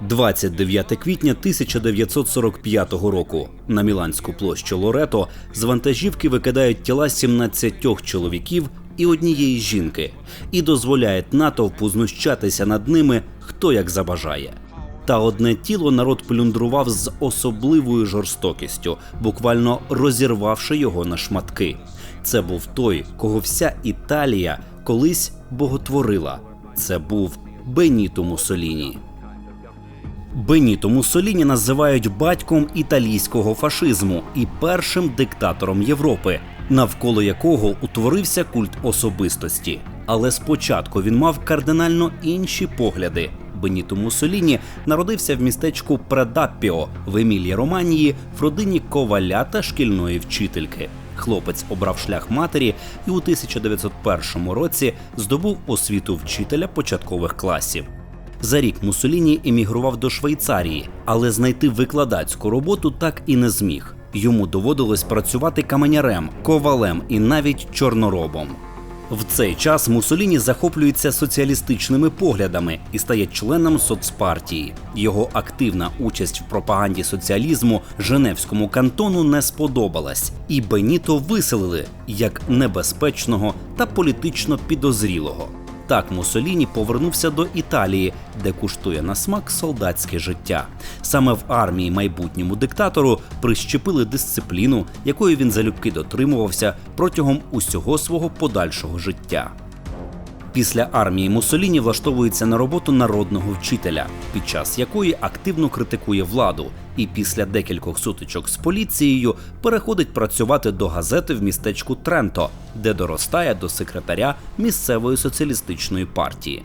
29 квітня 1945 року на Міланську площу Лорето з вантажівки викидають тіла 17 чоловіків і однієї жінки і дозволяють натовпу знущатися над ними хто як забажає. Та одне тіло народ плюндрував з особливою жорстокістю, буквально розірвавши його на шматки. Це був той, кого вся Італія колись боготворила. Це був Беніто Муссоліні. Беніто Муссоліні називають батьком італійського фашизму і першим диктатором Європи, навколо якого утворився культ особистості. Але спочатку він мав кардинально інші погляди. Беніто Муссоліні народився в містечку Предаппіо в Емілії Романії в родині коваля та шкільної вчительки. Хлопець обрав шлях матері і у 1901 році здобув освіту вчителя початкових класів. За рік Муссоліні емігрував до Швейцарії, але знайти викладацьку роботу так і не зміг. Йому доводилось працювати каменярем, ковалем і навіть чорноробом. В цей час Муссоліні захоплюється соціалістичними поглядами і стає членом соцпартії. Його активна участь в пропаганді соціалізму Женевському кантону не сподобалась, і Беніто виселили як небезпечного та політично підозрілого. Так Мусоліні повернувся до Італії, де куштує на смак солдатське життя. Саме в армії майбутньому диктатору прищепили дисципліну, якої він залюбки дотримувався протягом усього свого подальшого життя. Після армії Мусоліні влаштовується на роботу народного вчителя, під час якої активно критикує владу, і після декількох сутичок з поліцією переходить працювати до газети в містечку Тренто, де доростає до секретаря місцевої соціалістичної партії.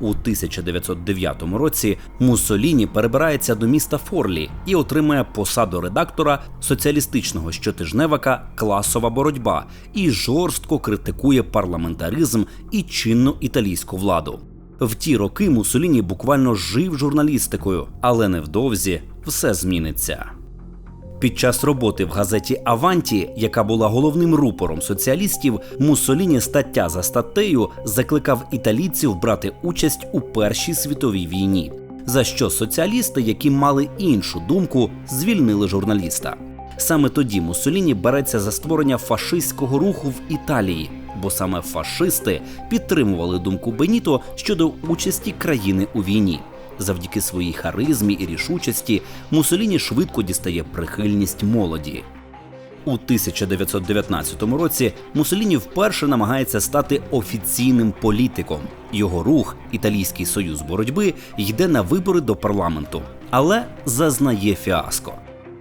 У 1909 році Муссоліні перебирається до міста Форлі і отримує посаду редактора соціалістичного щотижневика Класова боротьба і жорстко критикує парламентаризм і чинну італійську владу. В ті роки Муссоліні буквально жив журналістикою, але невдовзі все зміниться. Під час роботи в газеті Аванті, яка була головним рупором соціалістів, Муссоліні стаття за статтею закликав італійців брати участь у Першій світовій війні. За що соціалісти, які мали іншу думку, звільнили журналіста. Саме тоді Муссоліні береться за створення фашистського руху в Італії, бо саме фашисти підтримували думку Беніто щодо участі країни у війні. Завдяки своїй харизмі і рішучості Мусоліні швидко дістає прихильність молоді. У 1919 році Мусоліні вперше намагається стати офіційним політиком. Його рух, Італійський союз боротьби, йде на вибори до парламенту, але зазнає фіаско.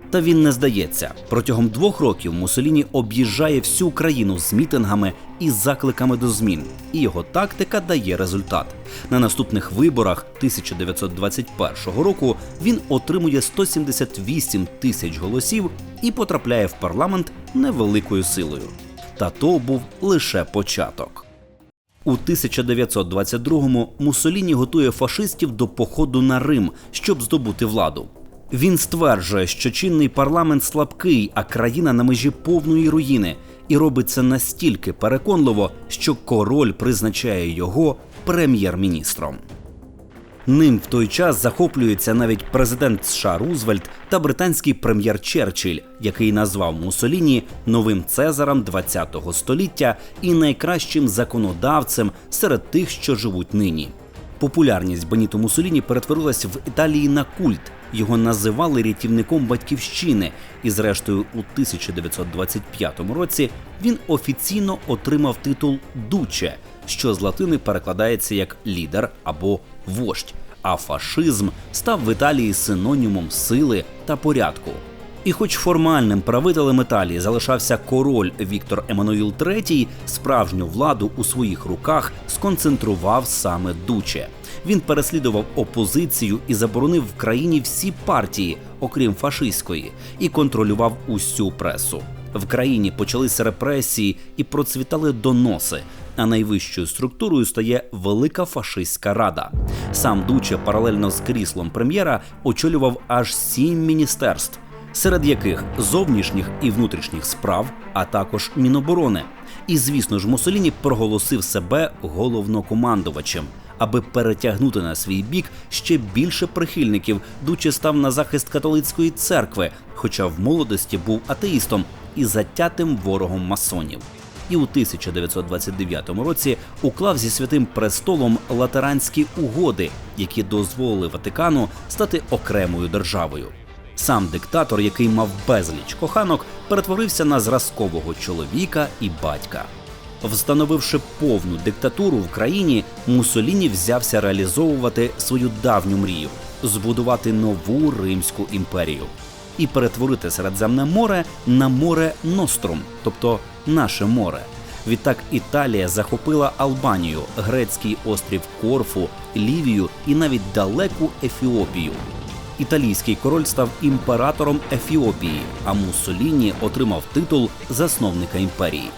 Та він не здається. Протягом двох років Муссоліні об'їжджає всю країну з мітингами і закликами до змін, і його тактика дає результат. На наступних виборах 1921 року він отримує 178 тисяч голосів і потрапляє в парламент невеликою силою. Та то був лише початок. У 1922-му Муссоліні готує фашистів до походу на Рим, щоб здобути владу. Він стверджує, що чинний парламент слабкий, а країна на межі повної руїни, і робить це настільки переконливо, що король призначає його прем'єр-міністром. Ним в той час захоплюється навіть президент США Рузвельт та британський прем'єр Черчилль, який назвав Муссоліні новим Цезарем ХХ століття і найкращим законодавцем серед тих, що живуть нині. Популярність Беніто Муссоліні перетворилась в Італії на культ. Його називали рятівником батьківщини, і, зрештою, у 1925 році він офіційно отримав титул Дуче, що з латини перекладається як лідер або вождь. А фашизм став в Італії синонімом сили та порядку. І, хоч формальним правителем Італії залишався король Віктор Еммануїл III, справжню владу у своїх руках сконцентрував саме Дуче. Він переслідував опозицію і заборонив в країні всі партії, окрім фашистської, і контролював усю пресу. В країні почалися репресії і процвітали доноси. А найвищою структурою стає велика фашистська рада. Сам Дуче паралельно з кріслом прем'єра очолював аж сім міністерств серед яких зовнішніх і внутрішніх справ, а також Міноборони. І звісно ж, Муссоліні проголосив себе головнокомандувачем. аби перетягнути на свій бік ще більше прихильників, Дуче став на захист католицької церкви, хоча в молодості був атеїстом і затятим ворогом масонів. І у 1929 році уклав зі святим престолом латеранські угоди, які дозволили Ватикану стати окремою державою. Сам диктатор, який мав безліч коханок, перетворився на зразкового чоловіка і батька. Встановивши повну диктатуру в країні, Муссоліні взявся реалізовувати свою давню мрію збудувати нову Римську імперію і перетворити Середземне море на море Ностром, тобто наше море. Відтак Італія захопила Албанію, грецький острів Корфу, Лівію і навіть далеку Ефіопію. Італійський король став імператором Ефіопії, а Муссоліні отримав титул засновника імперії.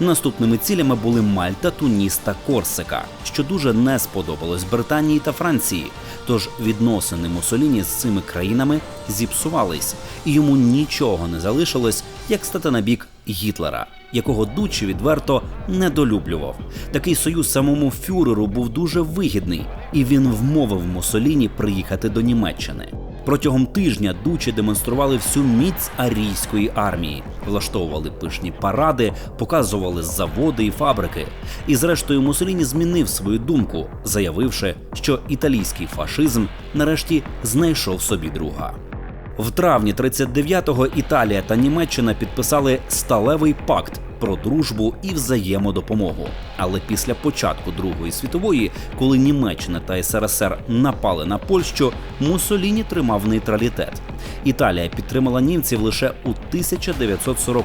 Наступними цілями були Мальта, Туніс та Корсика, що дуже не сподобалось Британії та Франції. Тож відносини Муссоліні з цими країнами зіпсувались, і йому нічого не залишилось, як стати на бік Гітлера, якого Дуччі відверто недолюблював. Такий союз самому фюреру був дуже вигідний, і він вмовив Муссоліні приїхати до Німеччини. Протягом тижня дучі демонстрували всю міць арійської армії, влаштовували пишні паради, показували заводи і фабрики. І, зрештою, Мусоліні змінив свою думку, заявивши, що італійський фашизм нарешті знайшов собі друга. В травні 39-го Італія та Німеччина підписали сталевий пакт про дружбу і взаємодопомогу. Але після початку Другої світової, коли Німеччина та СРСР напали на Польщу, Муссоліні тримав нейтралітет. Італія підтримала німців лише у 1940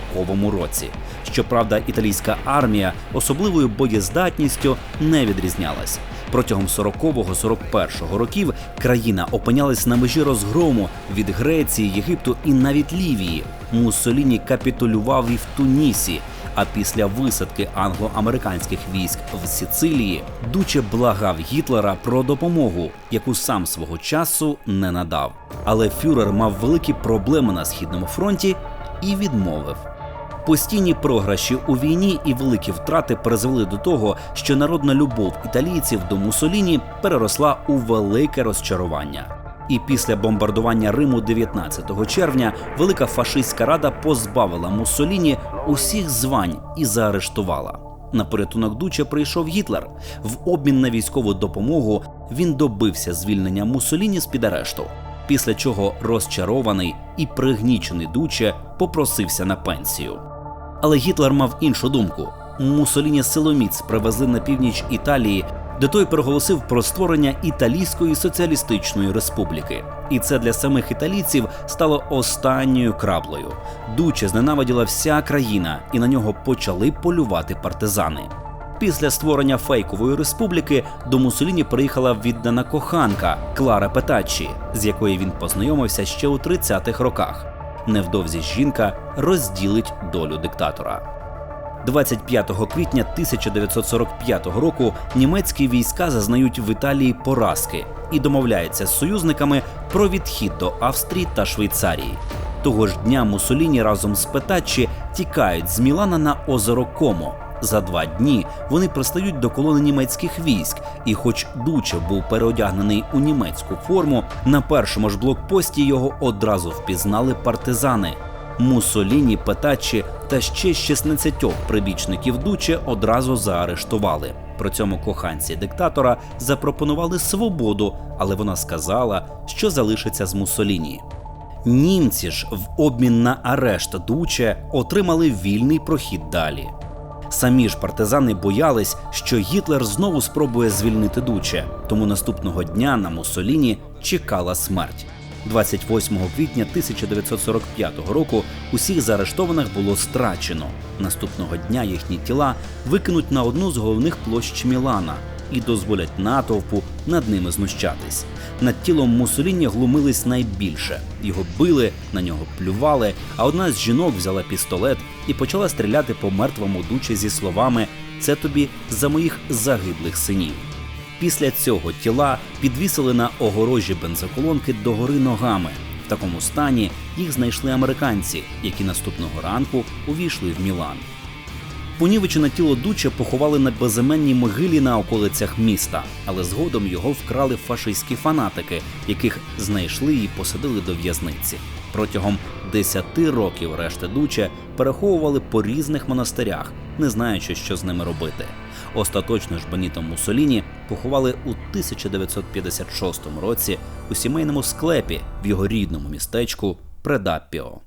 році. Щоправда, італійська армія особливою боєздатністю не відрізнялась. Протягом 40-41 років країна опинялась на межі розгрому від Греції, Єгипту і навіть Лівії. Муссоліні капітулював і в Тунісі. А після висадки англо-американських військ в Сицилії Дуче благав Гітлера про допомогу, яку сам свого часу не надав. Але Фюрер мав великі проблеми на східному фронті і відмовив. Постійні програші у війні і великі втрати призвели до того, що народна любов італійців до Мусоліні переросла у велике розчарування. І після бомбардування Риму 19 червня велика фашистська рада позбавила Муссоліні усіх звань і заарештувала. На порятунок Дуча прийшов Гітлер. В обмін на військову допомогу він добився звільнення Муссоліні з під арешту. Після чого розчарований і пригнічений Дуче попросився на пенсію. Але Гітлер мав іншу думку. Муссоліні силоміць привезли на північ Італії де той проголосив про створення Італійської соціалістичної республіки. І це для самих італійців стало останньою краплею. Дуче зненавиділа вся країна, і на нього почали полювати партизани. Після створення фейкової республіки до Мусоліні приїхала віддана коханка Клара Петаччі, з якої він познайомився ще у 30-х роках. Невдовзі жінка розділить долю диктатора. 25 квітня 1945 року німецькі війська зазнають в Італії поразки і домовляються з союзниками про відхід до Австрії та Швейцарії. Того ж дня Мусоліні разом з Петаччі тікають з Мілана на озеро Комо. За два дні вони пристають до колони німецьких військ, і, хоч Дуче був переодягнений у німецьку форму, на першому ж блокпості його одразу впізнали партизани. Муссоліні, Петаччі та ще 16 прибічників Дуче одразу заарештували. При цьому коханці диктатора запропонували свободу, але вона сказала, що залишиться з Муссоліні. Німці ж в обмін на арешт Дуче отримали вільний прохід далі. Самі ж партизани боялись, що Гітлер знову спробує звільнити Дуче, тому наступного дня на Муссоліні чекала смерть. 28 квітня 1945 року усіх заарештованих було страчено. Наступного дня їхні тіла викинуть на одну з головних площ Мілана і дозволять натовпу над ними знущатись. Над тілом Мусоліні глумились найбільше. Його били, на нього плювали. А одна з жінок взяла пістолет і почала стріляти по мертвому дучі зі словами: Це тобі за моїх загиблих синів. Після цього тіла підвісили на огорожі бензоколонки догори ногами. В такому стані їх знайшли американці, які наступного ранку увійшли в Мілан. Понівечене тіло Дуче поховали на безіменній могилі на околицях міста, але згодом його вкрали фашистські фанатики, яких знайшли і посадили до в'язниці. Протягом 10 років решти Дуче переховували по різних монастирях, не знаючи, що з ними робити. Остаточно ж Беніто Муссоліні поховали у 1956 році у сімейному склепі в його рідному містечку Предаппіо.